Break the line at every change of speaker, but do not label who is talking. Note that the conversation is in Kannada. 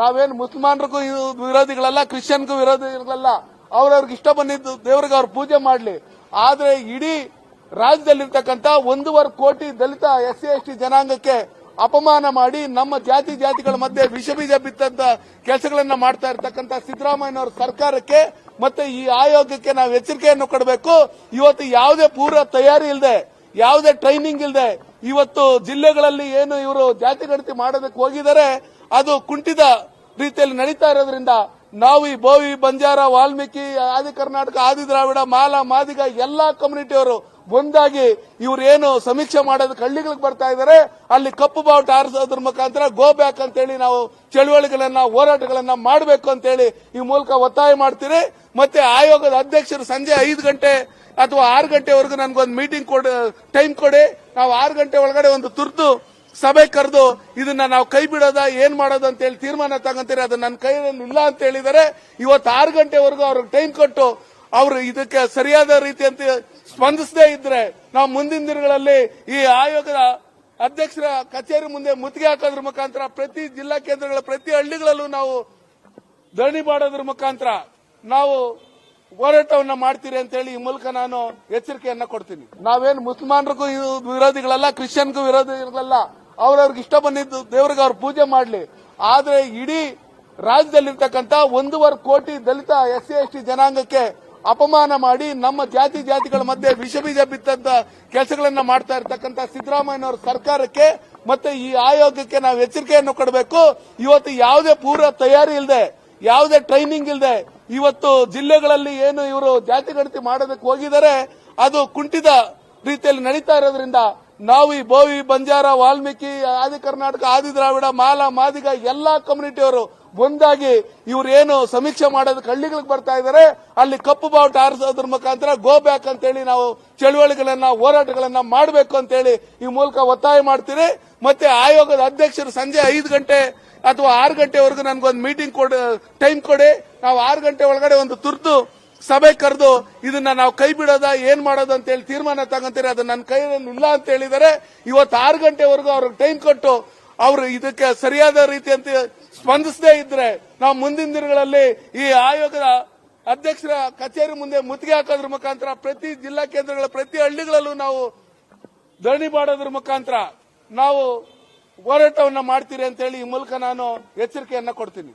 ನಾವೇನು ಮುಸಲ್ಮಾನರಿಗೂ ವಿರೋಧಿಗಳಲ್ಲ, ಕ್ರಿಶ್ಚಿಯನ್ಗೂ ವಿರೋಧಿಗಳಲ್ಲ. ಅವ್ರವ್ರಿಗೆ ಇಷ್ಟ ಬಂದಿದ್ದು ದೇವ್ರಿಗೆ ಅವ್ರು ಪೂಜೆ ಮಾಡಲಿ. ಆದರೆ ಇಡೀ ರಾಜ್ಯದಲ್ಲಿರ್ತಕ್ಕಂಥ ಒಂದೂವರೆ ಕೋಟಿ ದಲಿತ ಎಸ್ ಸಿ ಜನಾಂಗಕ್ಕೆ ಅಪಮಾನ ಮಾಡಿ ನಮ್ಮ ಜಾತಿ, ಜಾತಿಗಳ ಮಧ್ಯೆ ವಿಷ ಬೀಜ ಬಿತ್ತಂತ ಕೆಲಸಗಳನ್ನ ಮಾಡ್ತಾ ಇರ್ತಕ್ಕಂಥ ಸಿದ್ದರಾಮಯ್ಯನವರ ಸರ್ಕಾರಕ್ಕೆ ಮತ್ತೆ ಈ ಆಯೋಗಕ್ಕೆ ನಾವು ಎಚ್ಚರಿಕೆಯನ್ನು ಕೊಡಬೇಕು. ಇವತ್ತು ಯಾವುದೇ ಪೂರ್ವ ತಯಾರಿ ಇಲ್ಲದೆ ಯಾವುದೇ ಟ್ರೈನಿಂಗ್ ಇಲ್ಲದೆ ಇವತ್ತು ಜಿಲ್ಲೆಗಳಲ್ಲಿ ಏನು ಇವರು ಜಾತಿ ಗಣತಿ ಮಾಡೋದಕ್ಕೆ ಹೋಗಿದ್ದಾರೆ, ಅದು ಕುಂಠಿತ ರೀತಿಯಲ್ಲಿ ನಡೀತಾ ಇರೋದ್ರಿಂದ ನಾವು ಈ ಬೋವಿ, ಬಂಜಾರ, ವಾಲ್ಮೀಕಿ, ಆದಿ ಕರ್ನಾಟಕ, ಆದಿ ದ್ರಾವಿಡ, ಮಾಲ, ಮಾದಿಗ ಎಲ್ಲಾ ಕಮ್ಯುನಿಟಿಯವರು ಒಂದಾಗಿ ಇವ್ರು ಸಮೀಕ್ಷೆ ಮಾಡೋದು ಹಳ್ಳಿಗಳಿಗೆ ಬರ್ತಾ ಇದ್ದಾರೆ. ಅಲ್ಲಿ ಕಪ್ಪು ಬಾವುಟ ಆರಿಸೋದ್ರ ಮುಖಾಂತರ ಗೋ ಬ್ಯಾಕ್ ಅಂತೇಳಿ ನಾವು ಚಳುವಳಿಗಳನ್ನ, ಹೋರಾಟಗಳನ್ನ ಮಾಡಬೇಕು ಅಂತೇಳಿ ಈ ಮೂಲಕ ಒತ್ತಾಯ ಮಾಡ್ತೀರಿ. ಮತ್ತೆ ಆಯೋಗದ ಅಧ್ಯಕ್ಷರು ಸಂಜೆ ಐದು ಗಂಟೆ ಅಥವಾ ಆರು ಗಂಟೆವರೆಗೂ ನನ್ಗೊಂದು ಮೀಟಿಂಗ್ ಕೊಡ ಟೈಮ್ ಕೊಡಿ. ನಾವು ಆರು ಗಂಟೆ ಒಳಗಡೆ ಒಂದು ತುರ್ತು ಸಭೆ ಕರೆದು ಇದನ್ನ ನಾವು ಕೈ ಬಿಡೋದ, ಏನ್ ಮಾಡೋದ ಅಂತ ಹೇಳಿ ತೀರ್ಮಾನ ತಗೊಂತೀರಿ ಅದು ನನ್ನ ಕೈಯಲ್ಲಿ ಇಲ್ಲ ಅಂತ ಹೇಳಿದರೆ ಇವತ್ತು ಆರು ಗಂಟೆವರೆಗೂ ಅವ್ರಿಗೆ ಟೈಮ್ ಕೊಟ್ಟು ಅವರು ಇದಕ್ಕೆ ಸರಿಯಾದ ರೀತಿಯಂತೆ ಸ್ಪಂದಿಸದೇ ಇದ್ರೆ ನಾವು ಮುಂದಿನ ದಿನಗಳಲ್ಲಿ ಈ ಆಯೋಗದ ಅಧ್ಯಕ್ಷರ ಕಚೇರಿ ಮುಂದೆ ಮುತ್ತಿಗೆ ಹಾಕೋದ್ರ ಮುಖಾಂತರ ಪ್ರತಿ ಜಿಲ್ಲಾ ಕೇಂದ್ರಗಳ, ಪ್ರತಿ ಹಳ್ಳಿಗಳಲ್ಲೂ ನಾವು ಧರಣಿ ಮಾಡೋದ್ರ ಮುಖಾಂತರ ನಾವು ಹೋರಾಟವನ್ನ ಮಾಡ್ತೀರಿ ಅಂತ ಹೇಳಿ ಈ ಮೂಲಕ ನಾನು ಎಚ್ಚರಿಕೆಯನ್ನ ಕೊಡ್ತೀನಿ. ನಾವೇನು ಮುಸಲ್ಮಾನರಿಗೂ ವಿರೋಧಿಗಳಲ್ಲ, ಕ್ರಿಶ್ಚಿಯನ್ಗೂ ವಿರೋಧಿಗಳಲ್ಲ. ಅವ್ರವ್ರಿಗೆ ಇಷ್ಟ ಬಂದಿದ್ದು ದೇವ್ರಿಗೆ ಅವ್ರು ಪೂಜೆ ಮಾಡಲಿ. ಆದ್ರೆ ಇಡೀ ರಾಜ್ಯದಲ್ಲಿರ್ತಕ್ಕಂಥ ಒಂದೂವರೆ ಕೋಟಿ ದಲಿತ ಎಸ್ ಸಿ ಎಸ್ ಟಿ ಜನಾಂಗಕ್ಕೆ ಅಪಮಾನ ಮಾಡಿ ನಮ್ಮ ಜಾತಿ, ಜಾತಿಗಳ ಮಧ್ಯೆ ವಿಷ ಬೀಜ ಬಿತ್ತಂತ ಕೆಲಸಗಳನ್ನ ಮಾಡ್ತಾ ಇರ್ತಕ್ಕಂಥ ಸಿದ್ದರಾಮಯ್ಯನವರ ಸರ್ಕಾರಕ್ಕೆ ಮತ್ತೆ ಈ ಆಯೋಗಕ್ಕೆ ನಾವು ಎಚ್ಚರಿಕೆಯನ್ನು ಕೊಡಬೇಕು. ಇವತ್ತು ಯಾವುದೇ ಪೂರ್ವ ತಯಾರಿ ಇಲ್ಲದೆ ಯಾವುದೇ ಟ್ರೈನಿಂಗ್ ಇಲ್ಲದೆ ಇವತ್ತು ಜಿಲ್ಲೆಗಳಲ್ಲಿ ಏನು ಇವರು ಜಾತಿ ಗಣತಿ ಮಾಡೋದಕ್ಕೆ ಹೋಗಿದ್ದಾರೆ, ಅದು ಕುಂಠಿತ ರೀತಿಯಲ್ಲಿ ನಡೀತಾ ಇರೋದ್ರಿಂದ ನಾವು ಈ ಬೋವಿ ಬಂಜಾರ, ವಾಲ್ಮೀಕಿ, ಆದಿ ಕರ್ನಾಟಕ, ಆದಿ ದ್ರಾವಿಡ, ಮಾಲ, ಮಾದಿಗ ಎಲ್ಲಾ ಕಮ್ಯುನಿಟಿಯವರು ಒಂದಾಗಿ ಇವ್ರು ಏನು ಸಮೀಕ್ಷೆ ಮಾಡೋದಕ್ಕೆ ಹಳ್ಳಿಗಳಿಗೆ ಬರ್ತಾ ಇದ್ದಾರೆ ಅಲ್ಲಿ ಕಪ್ಪು ಬಾವುಟ ಆರಿಸೋದ್ರ ಮುಖಾಂತರ ಗೋ ಬ್ಯಾಕ್ ಅಂತೇಳಿ ನಾವು ಚಳುವಳಿಗಳನ್ನ, ಹೋರಾಟಗಳನ್ನ ಮಾಡಬೇಕು ಅಂತೇಳಿ ಈ ಮೂಲಕ ಒತ್ತಾಯ ಮಾಡ್ತೀರಿ. ಮತ್ತೆ ಆಯೋಗದ ಅಧ್ಯಕ್ಷರು ಸಂಜೆ ಐದು ಗಂಟೆ ಅಥವಾ ಆರು ಗಂಟೆವರೆಗೂ ನನ್ಗೊಂದು ಮೀಟಿಂಗ್ ಕೊಡ ಟೈಮ್ ಕೊಡಿ. ನಾವು ಆರು ಗಂಟೆ ಒಳಗಡೆ ಒಂದು ತುರ್ತು ಸಭೆ ಕರೆದು ಇದನ್ನ ನಾವು ಕೈ ಬಿಡೋದ, ಏನ್ ಮಾಡೋದ ಅಂತ ಹೇಳಿ ತೀರ್ಮಾನ ತಗೊಂತೀರಿ, ಅದು ನನ್ನ ಕೈಯಲ್ಲಿ ಇಲ್ಲ ಅಂತ ಹೇಳಿದರೆ ಇವತ್ತು ಆರು ಗಂಟೆವರೆಗೂ ಅವ್ರಿಗೆ ಟೈಮ್ ಕೊಟ್ಟು ಅವರು ಇದಕ್ಕೆ ಸರಿಯಾದ ರೀತಿಯಂತೆ ಸ್ಪಂದಿಸದೇ ಇದ್ರೆ ನಾವು ಮುಂದಿನ ದಿನಗಳಲ್ಲಿ ಈ ಆಯೋಗದ ಅಧ್ಯಕ್ಷರ ಕಚೇರಿ ಮುಂದೆ ಮುತ್ತಿಗೆ ಹಾಕೋದ್ರ ಮುಖಾಂತರ ಪ್ರತಿ ಜಿಲ್ಲಾ ಕೇಂದ್ರಗಳ, ಪ್ರತಿ ಹಳ್ಳಿಗಳಲ್ಲೂ ನಾವು ಧರಣಿ ಮಾಡೋದ್ರ ಮುಖಾಂತರ ನಾವು ಹೋರಾಟವನ್ನ ಮಾಡ್ತೀರಿ ಅಂತ ಹೇಳಿ ಈ ಮೂಲಕ ನಾನು ಎಚ್ಚರಿಕೆಯನ್ನ ಕೊಡ್ತೀನಿ.